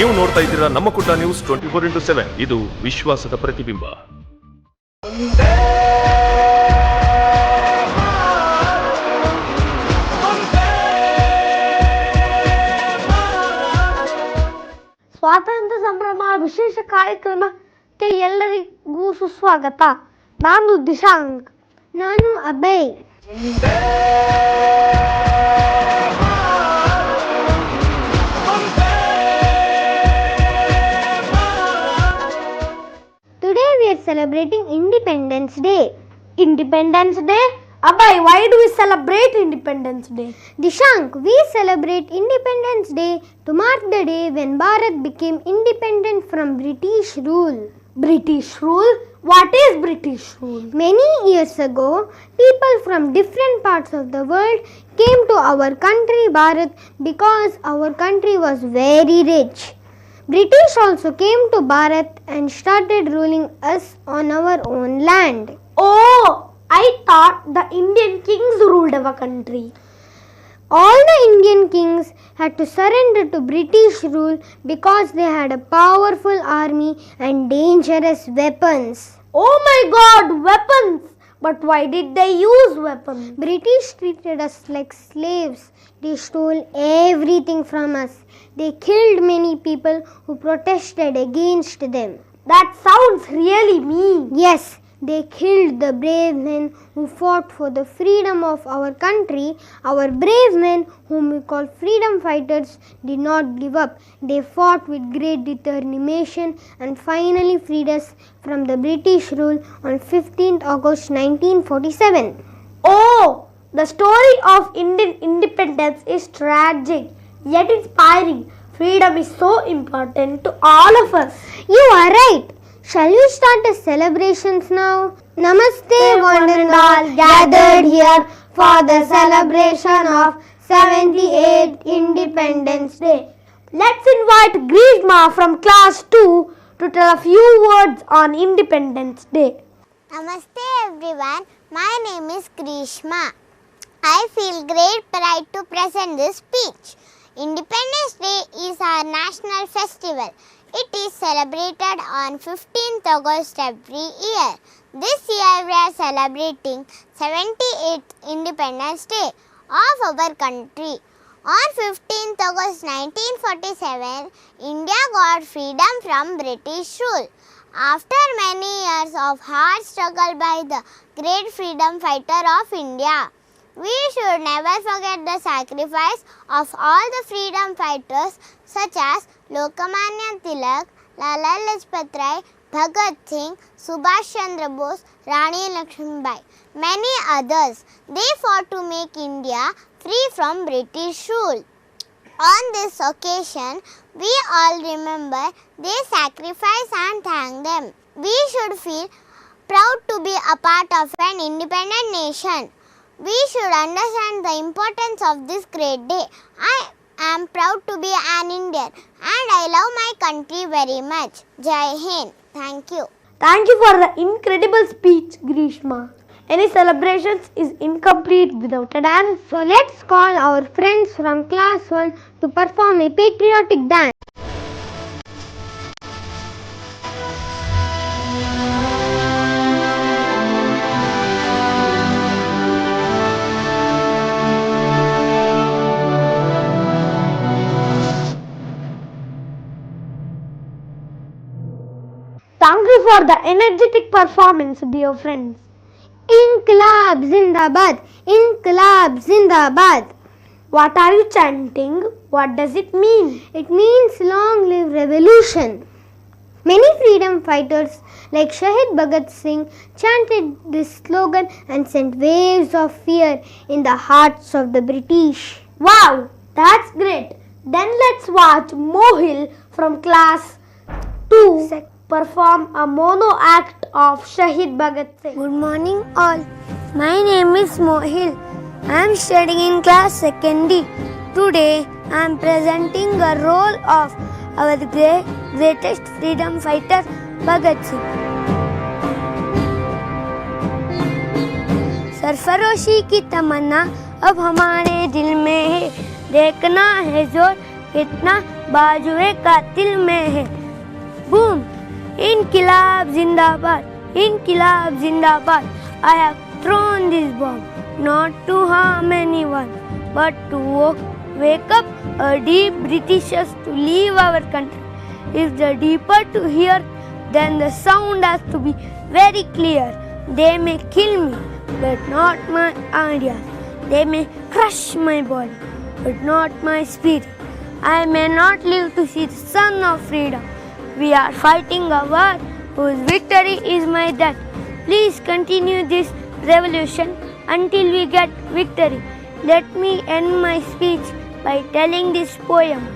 ನೀವು ನೋಡ್ತಾ ಇದ್ದೀರಾ ನಮ್ಮ ಕುಟ news twenty four into seven. ಇದು ವಿಶ್ವಾಸದ ಪ್ರತಿಬಿಂಬ. ಸ್ವಾತಂತ್ರ್ಯ ಸಂಭ್ರಮ, ವಿಶೇಷ ಕಾರ್ಯಕ್ರಮಕ್ಕೆ ಎಲ್ಲರಿಗೂ ಸುಸ್ವಾಗತ. ನಾನು ದಿಶಾಂಕ್. ನಾನು Abhay. Celebrating Independence Day. Independence Day? Abhay, why do we celebrate Independence Day? Dishank, we celebrate Independence Day to mark the day when Bharat became independent from British rule. British rule? What is British rule? Many years ago, people from different parts of the world came to our country Bharat because our country was very rich. British also came to Bharat and started ruling us on our own land. Oh, I thought the Indian kings ruled our country. All the Indian kings had to surrender to British rule because they had a powerful army and dangerous weapons. Oh my god, weapons! But why did they use weapons? Mm. British treated us like slaves. They stole everything from us. They killed many people who protested against them. That sounds really mean. Yes, they killed the brave men who fought for the freedom of our country. Our brave men, whom we call freedom fighters, did not give up. They fought with great determination and finally freed us from the British rule on 15th August 1947. Oh, the story of Indian independence is tragic yet inspiring. Freedom is so important to all of us. You are right. Shall we start the celebrations now? Namaste, one and all gathered here for the celebration of 78th Independence Day. Let's invite Grishma from class 2 to tell a few words on Independence Day. Namaste everyone, my name is Grishma. I feel great pride to present this speech. Independence Day is our national festival. It is celebrated on 15th August every year. This year we are celebrating 78th Independence Day of our country. On 15th August 1947, India got freedom from British rule. After many years of hard struggle by the great freedom fighter of India, we should never forget the sacrifice of all the freedom fighters such as Tilak, Lala Lajpat Rai, Bhagat Singh, Subhash Chandra Bose, Rani Lakshmibai, many others. They fought to make India free from British rule. On this occasion, we all remember their sacrifice and thank them. We should feel proud to be a part of an independent nation. We should understand the importance of this great day. I am proud to be an Indian and I love my country very much. Jai Hind. Thank you. Thank you for the incredible speech, Grishma. Any celebrations is incomplete without a dance. So let's call our friends from class 1 to perform a patriotic dance. For the energetic performance, dear friends. Inqilab Zindabad, Inqilab Zindabad. What are you chanting? What does it mean? It means long live revolution. Many freedom fighters like Shahid Bhagat Singh chanted this slogan and sent waves of fear in the hearts of the British. Wow, that's great. Then let's watch Mohil from class 2 perform a mono act of Shahid Bhagat Singh. Good morning, all. My name is Mohil. I am studying in class 2nd. Today, I am presenting the role of our great, greatest freedom fighter, Bhagat Singh. सरफरोशी की तमन्ना अब हमारे दिल में है देखना है ज़ोर कितना बाजुए कातिल में है बूम Inquilab Zindabad, Inquilab Zindabad. I have thrown this bomb not to harm anyone, but to wake up a deep Britishers to leave our country. If the deeper to hear, then the sound has to be very clear. They may kill me, but not my ideas. They may crush my body, but not my spirit. I may not live to see the sun of freedom We are fighting a war whose victory is my death. Please continue this revolution until we get victory. Let me end my speech by telling this poem.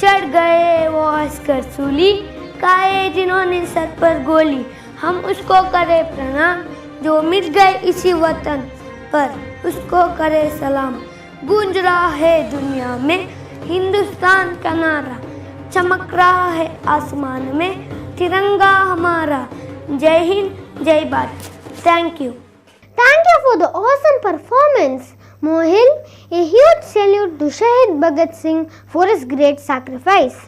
चढ़ गए वो Oscar सूली काए जिन्होंने sir पर गोली हम उसको करे प्रणाम जो मिट गए इसी वतन पर उसको करे सलाम गूंज रहा है दुनिया में हिंदुस्तान का नारा चमक रहा है आसमान में। तिरंगा हमारा। जय हिंद जय Bharat. Thank you thank you for the awesome performance Mohil a huge salute to Shaheed Bhagat Singh for his great sacrifice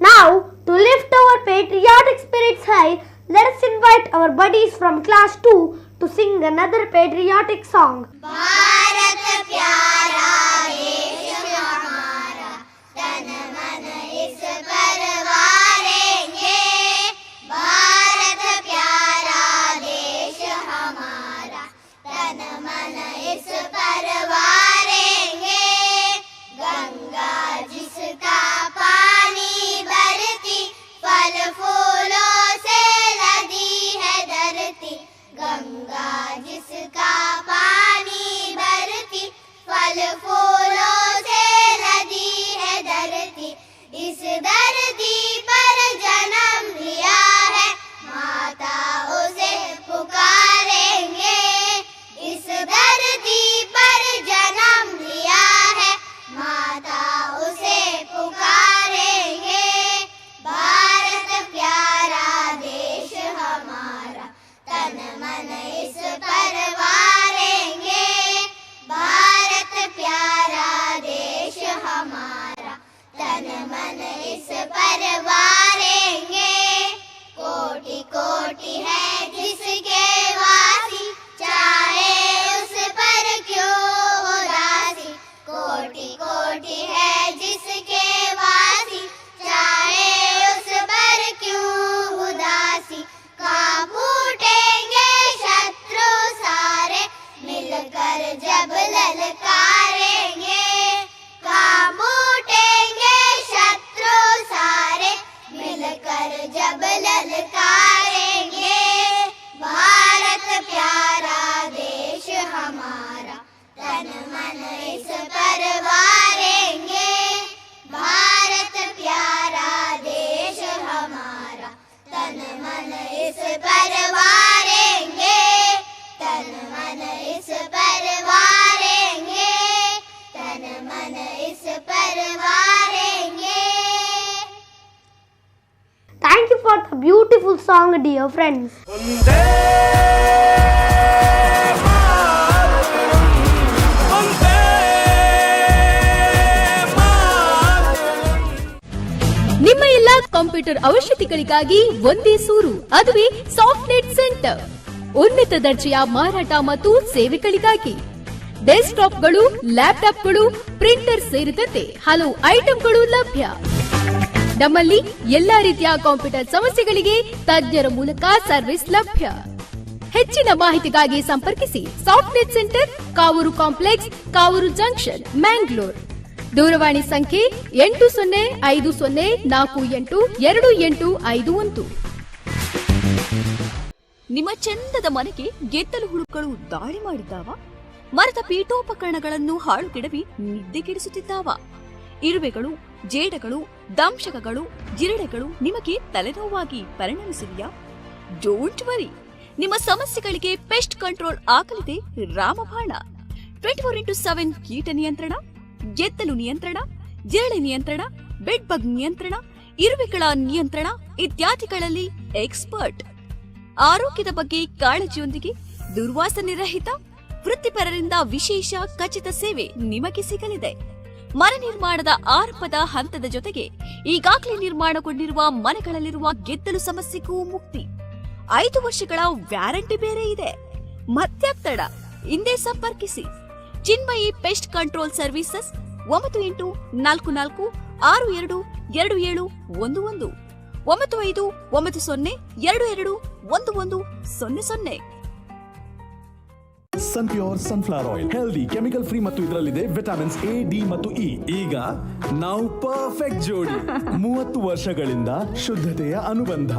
now to lift our patriotic spirits high let us invite our buddies from class 2 to sing another patriotic song by dear friends. ನಿಮ್ಮ ಎಲ್ಲಾ computer ಅವಶ್ಯಕತೆಗಳಿಗಾಗಿ ಒಂದೇ ಸೂರು, ಅದುವೇ ಸಾಫ್ಟ್ನೆಟ್ centre ಉನ್ನತ ದರ್ಜೆಯ ಮಾರಾಟ ಮತ್ತು ಸೇವೆಗಳಿಗಾಗಿ. ಡೆಸ್ಕ್ಟಾಪ್ಗಳು ಲ್ಯಾಪ್ಟಾಪ್ಗಳು ಪ್ರಿಂಟರ್ ಸೇರಿದಂತೆ ಹಲವು ಐಟಂಗಳು ಲಭ್ಯ. ನಮ್ಮಲ್ಲಿ ಎಲ್ಲಾ ರೀತಿಯ ಕಂಪ್ಯೂಟರ್ ಸಮಸ್ಯೆಗಳಿಗೆ ತಜ್ಞರ ಮೂಲಕ ಸರ್ವಿಸ್ ಲಭ್ಯ. ಹೆಚ್ಚಿನ ಮಾಹಿತಿಗಾಗಿ ಸಂಪರ್ಕಿಸಿ Softnet center, Kavoor complex, Kavoor junction, Mangalore. ದೂರವಾಣಿ ಸಂಖ್ಯೆ ಎಂಟು ಸೊನ್ನೆ ಐದು ಸೊನ್ನೆ ನಾಲ್ಕು ಎಂಟು ಎರಡು ಎಂಟು ಐದು ಒಂದು. ನಿಮ್ಮ ಚಂದದ ಮನೆಗೆ ಗೆದ್ದಲು ಹುಳುಗಳು ದಾಳಿ ಮಾಡಿದ್ದಾವ? ಮರದ ಪೀಠೋಪಕರಣಗಳನ್ನು ಹಾಳುಗೆಡವಿ ನಿದ್ದೆಗೆಡಿಸುತ್ತಿದ್ದಾವ? ಇರುವೆಗಳು ಜೇಡಗಳು, ದಂಶಕಗಳು, ಜಿರಳೆಗಳು ನಿಮಗೆ ತಲೆನೋವಾಗಿ ಪರಿಣಮಿಸಿದೆಯಾ? ಡೋಂಟ್ ವರಿ ನಿಮ್ಮ ಸಮಸ್ಯೆಗಳಿಗೆ ಪೆಸ್ಟ್ ಕಂಟ್ರೋಲ್ ಆಗಲಿದೆ ರಾಮಬಾಣ. ಟ್ವೆಂಟಿ ಫೋರ್ ಇಂಟು ಸೆವೆನ್ ಕೀಟ ನಿಯಂತ್ರಣ ಗೆದ್ದಲು ನಿಯಂತ್ರಣ, ಜಿರಳೆ ನಿಯಂತ್ರಣ ಬೆಡ್ ಬಗ್ ನಿಯಂತ್ರಣ, ಇರುವೆಗಳ ನಿಯಂತ್ರಣ ಇತ್ಯಾದಿಗಳಲ್ಲಿ ಎಕ್ಸ್ಪರ್ಟ್ ಆರೋಗ್ಯದ ಬಗ್ಗೆ ಕಾಳಜಿಯೊಂದಿಗೆ ದುರ್ವಾಸನೆ ರಹಿತ ವೃತ್ತಿಪರರಿಂದ ವಿಶೇಷ ಖಚಿತ ಸೇವೆ ನಿಮಗೆ ಸಿಗಲಿದೆ. ಮನೆ ನಿರ್ಮಾಣದ ಆರಂಭದ ಹಂತದ ಜೊತೆಗೆ ಈಗಾಗಲೇ ನಿರ್ಮಾಣಗೊಂಡಿರುವ ಮನೆಗಳಲ್ಲಿರುವ ಗೆದ್ದಲು ಸಮಸ್ಯೆಗೂ ಮುಕ್ತಿ. ಐದು ವರ್ಷಗಳ ವ್ಯಾರಂಟಿ ಬೇರೆ ಇದೆ. ಮತ್ತೆ ಹಿಂದೆ ಸಂಪರ್ಕಿಸಿ. ಚಿನ್ಮಯಿ ಪೆಸ್ಟ್ ಕಂಟ್ರೋಲ್ ಸರ್ವಿಸಸ್ ಒಂಬತ್ತು ಎಂಟು ನಾಲ್ಕು ನಾಲ್ಕು ಆರು ಎರಡು ಎರಡು ಏಳು ಒಂದು ಒಂದು. ಒಂಬತ್ತು ಐದು ಒಂಬತ್ತು ಸೊನ್ನೆ ಎರಡು ಎರಡು ಒಂದು ಒಂದು ಸೊನ್ನೆ ಸೊನ್ನೆ. Sun pure sunflower oil healthy chemical free ಮತ್ತು ಇದರಲ್ಲಿದೆ ವಿಟಮಿನ್ಸ್ ಎ ಡಿ ಮತ್ತು ಇ ಈಗ ನಾವು ಪರ್ಫೆಕ್ಟ್ ಜೋಡಿ ಮೂವತ್ತು ವರ್ಷಗಳಿಂದ ಶುದ್ಧತೆಯ ಅನುಬಂಧ.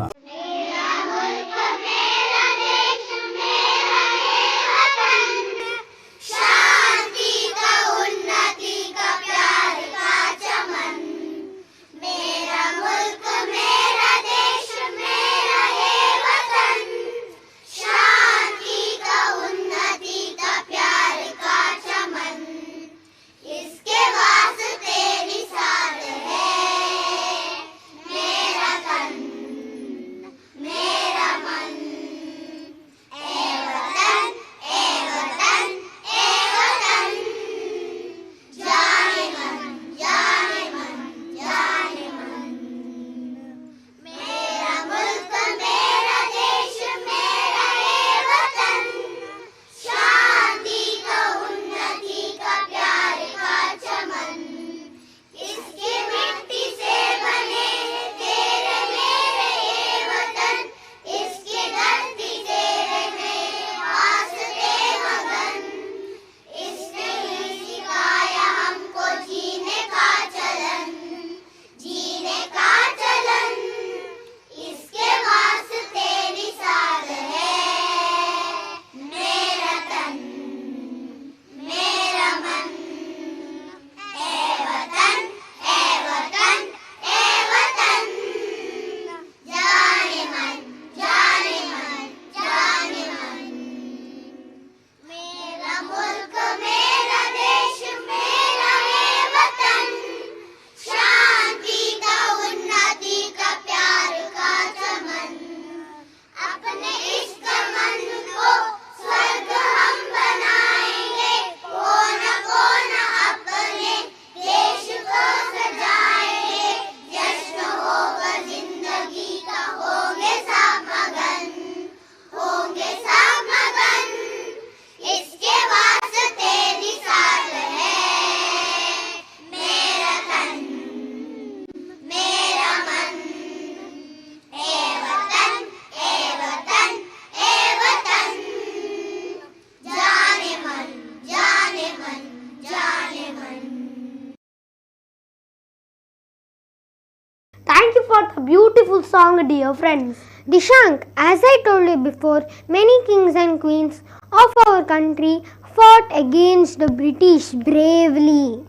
Song, dear friends. Dishank, as I told you before, many kings and queens of our country fought against the British bravely.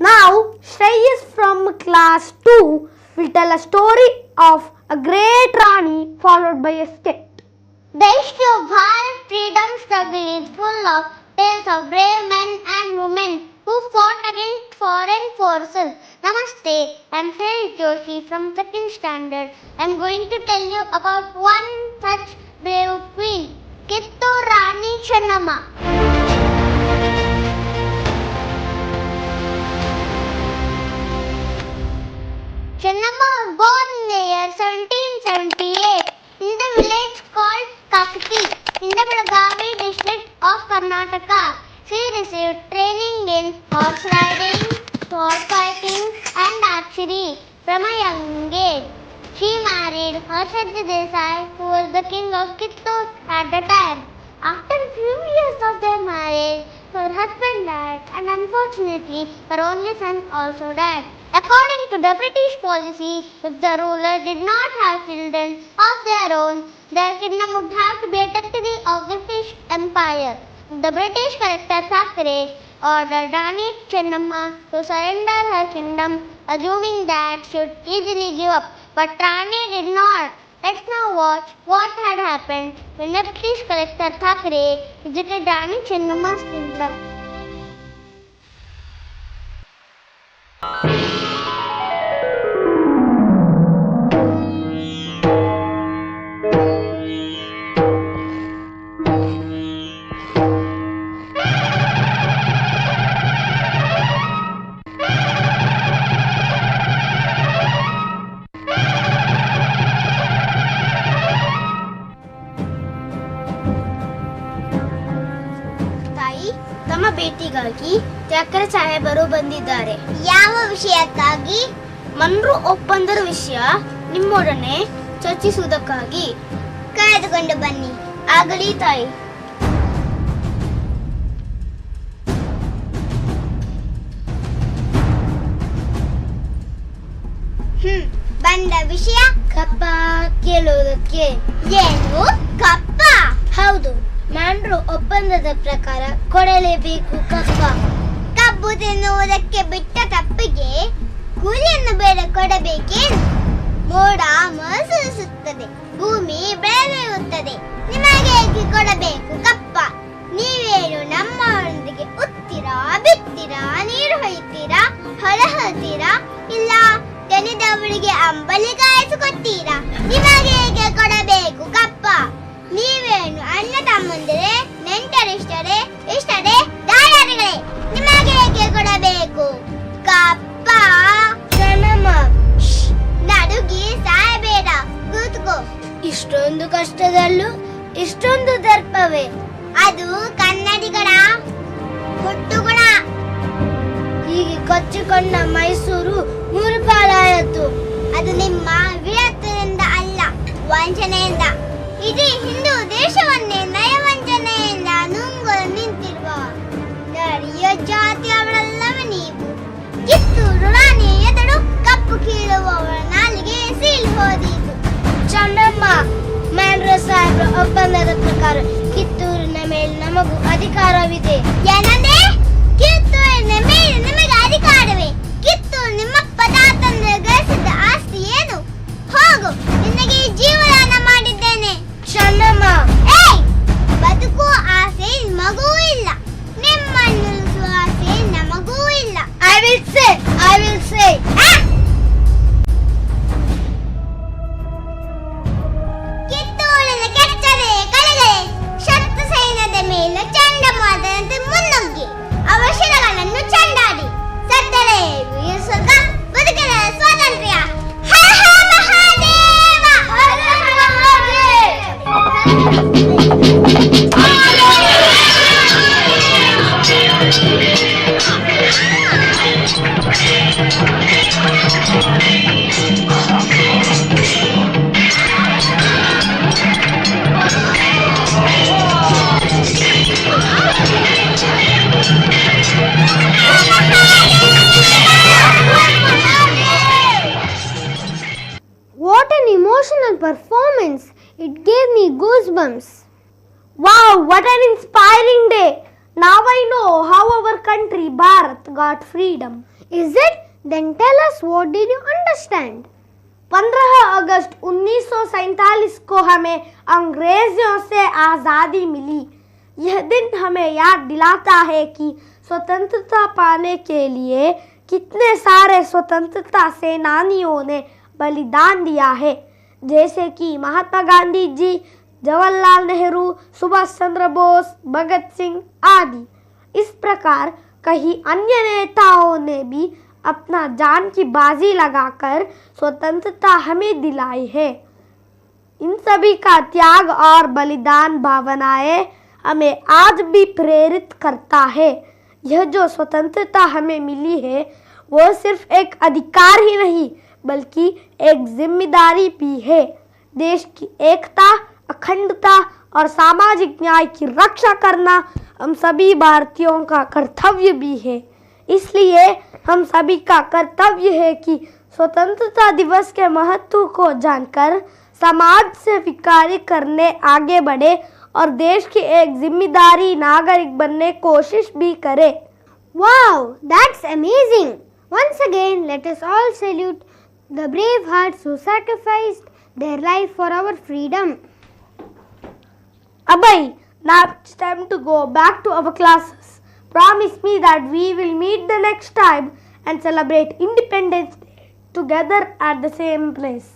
Now, Shreyas from class 2 will tell a story of a great Rani followed by a skit. The history of Bharat freedom struggle is full of tales of brave men and women who fought against foreign forces. Namaste, I'm Shrey Joshi from second standard. I'm going to tell you about one such brave queen, Kittu Rani Channamma. Channamma was born in the year 1778 in the village called Kakati in the Belagavi district of Karnataka. She received training in horse riding, sword fighting and archery from a young age. She married Harshadji Desai who was the king of Kittur at the time. After a few years of their marriage, her husband died and unfortunately her only son also died. According to the British policy, if the ruler did not have children of their own, their kingdom would have to be a territory of the British Empire. The British collector Thackeray ordered Rani Chennamma to surrender her kingdom, assuming that she would easily give up. But Rani did not. Let's now watch what had happened when the British collector Thackeray visited Rani Chennamma's kingdom. ಬಂದಿದ್ದಾರೆ ಯಾವ ವಿಷಯಕ್ಕಾಗಿ? ಮನ್ರು ಒಪ್ಪಂದದ ವಿಷಯ ನಿಮ್ಮೊಡನೆ ಚರ್ಚಿಸುವುದಕ್ಕಾಗಿ. ಕರೆದುಕೊಂಡು ಬನ್ನಿ. ಆಗಲಿ ತಾಯಿ. ಹ್ಮ್, ಬಂದ ವಿಷಯ ಕಪ್ಪ ಕೇಳುವುದಕ್ಕೆ. ಏನು? ಕಪ್ಪ? ಹೌದು. ಮ್ಯಾಂಡ್ರು ಒಪ್ಪಂದದ ಪ್ರಕಾರ ಕೊಡಲೇಬೇಕು ಕಪ್ಪ. ಕಬ್ಬು ತಿನ್ನುವುದಕ್ಕೆ ಬಿಟ್ಟ ತಪ್ಪಿಗೆ ಕೂಲಿಯನ್ನು ಬೇಡ ಕೊಡಬೇಕೇನು? ಮೋಡ ಮಸುತ್ತದೆ ಭೂಮಿ ಬೆಳೆಯುತ್ತದೆ ನಿಮಗೆ ಹೇಗೆ ಕೊಡಬೇಕು ಕಪ್ಪ? ನೀವೇನು ನಮ್ಮೊಂದಿಗೆ ಉತ್ತೀರಾ, ಬಿತ್ತೀರಾ, ನೀರು ಹೊಯ್ತೀರಾ ಹೊರ ಹೊತ್ತೀರಾ ಇಲ್ಲ, ದಣಿದವಳಿಗೆ ಅಂಬಲಿ ಕಾಯಿಸಿಕೊಡ್ತೀರಾ? ನಿಮಗೆ ಹೇಗೆ ಕೊಡಬೇಕು ಕಪ್ಪ? ನೀವೇನು ಅಣ್ಣ ತಮ್ಮಂದಿರೆ, ನೆಂಟರಿಷ್ಟರೇ ಇಷ್ಟರೇ ಕೊಡಬೇಕು ಕಪ್ಪ ಜನಮ ನಡುಗಿ ಸಾಯಬೇಡ. ಕೂತ್ಕೋ. ಇಷ್ಟೊಂದು ಕಷ್ಟದಲ್ಲೂ ಇಷ್ಟೊಂದು ದರ್ಪವೇ. ಅದು ಕನ್ನಡಿಗರ ಹುಟ್ಟುಗುಣ. ಹೀಗೆ ಕೊಚ್ಚಿಕೊಂಡ ಮೈಸೂರು ಆಸೆ ಮಗೂ ಇಲ್ಲ ನಿಮ್ಮನ್ನು ನಿಲ್ಲಿಸುವ ಆಸೆ ನಮಗೂ ಇಲ್ಲ I will say I will say It gave me goosebumps. Wow, what an inspiring day! Now I know how our country, Bharat, got freedom. Is it? Then tell us what did you understand? 15 अगस्त 1947 को हमें अंग्रेज़ों से आज़ादी मिली यह दिन हमें याद दिलाता है कि स्वतंत्रता पाने के लिए कितने सारे स्वतंत्रता सेनानियों ने बलिदान दिया है जैसे कि महात्मा गांधी जी जवाहरलाल नेहरू, सुभाष चंद्र बोस, भगत सिंह आदि। इस प्रकार कई अन्य नेताओं ने भी अपना जान की बाजी लगाकर स्वतंत्रता हमें दिलाई है। इन सभी का त्याग और बलिदान भावनाएँ हमें आज भी प्रेरित करता है। यह जो स्वतंत्रता हमें मिली है, वो सिर्फ़ एक अधिकार ही नहीं बल्कि एक ज़िम्मेदारी भी है। देश की एकता अखंडता और सामाजिक न्याय की रक्षा करना हम सभी भारतीयों का कर्तव्य भी है। इसलिए हम सभी का कर्तव्य है कि स्वतंत्रता दिवस के महत्व को जानकर समाज से कार्य करने आगे बढ़े और देश की एक ज़िम्मेदारी नागरिक बनने कोशिश भी करे। Wow, that's amazing! Once again, let us all salute the brave hearts who sacrificed their life for our freedom. Abhay, now it's time to go back to our classes. Promise me that we will meet the next time and celebrate Independence Day together at the same place.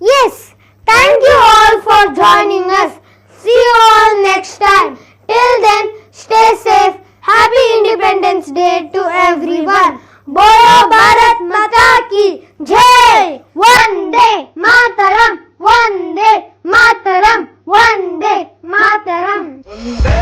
Yes, thank you all for joining us. See you all next time. Till then, stay safe. Happy Independence Day to everyone. बोलो भारत माता की जय। वंदे मातरम वंदे मातरम वंदे मातरम। वंदे।